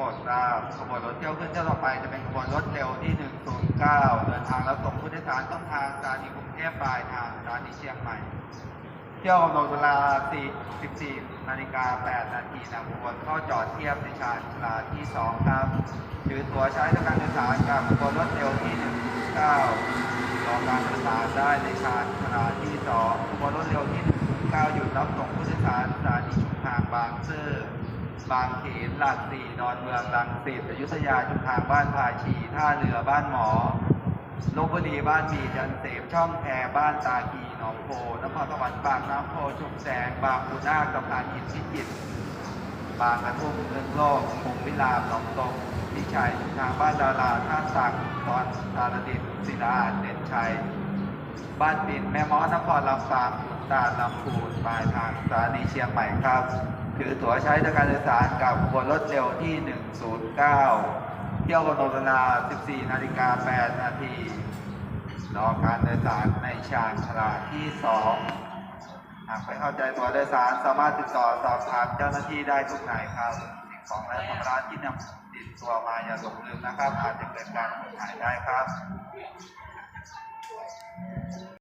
โปรดทราบขบวนรถเที่ยวขึ้นเที่ยวต่อไปจะเป็นขบวนรถเร็วที่ 109 เดินทางรับส่งผู้โดยสารต้นทางสถานีกรุงเทพปลายทางสถานีเชียงใหม่ เที่ยวกำหนดเวลา4 14นาฬิกา8นาทีนำขบวนเข้าจอดเทียบในชานลาที่ 2 ครับถือตั๋วใช้ในการโดยสารกับขบวนรถเร็วที่ 109รอการโดยสารได้ในชานลาที่ 2ขบวนรถเร็วที่ 109 หยุดรับส่งผู้โดยสารสถานีชุมทางบางซื่อ บางเขนหลักสี่ดอนเมืองลังสิตอยุธยาชุมทางบ้านภาชี ท่าเรือบ้านหมอลบบุรีบ้านมีจันเสมช่องแพรบ้านตากีหนองโพนครสวรรค์ปากน้ำโพชุมแสง บางปูนาคสะพานหินพิจิตรบางกระทุ่มเมืองโลกคงวิลามหนองตรงพิชัยทางบ้านดาราท่าสักตอนตาลดินศิลาเด่นชัย บ้านปินแม่ม้อนครลำปางตาลลำพูนปลายทางสถานีเชียงใหม่ครับ ถือตั๋วใช้ในการโดยสารกับขบวนรถเร็วที่ 109 เที่ยวกำหนดเวลา 14 นาฬิกา 8 นาทีรอการโดยสารในชานชลาที่ 2 หากไม่เข้าใจตัวโดยสารสามารถติดต่อสอบถามเจ้าหน้าที่ได้ทุกนายครับสิ่งของและสัมภาระที่นำติดตัวมาอย่าหลงลืมนะครับ อาจจะเกิดการสูญหายได้ครับ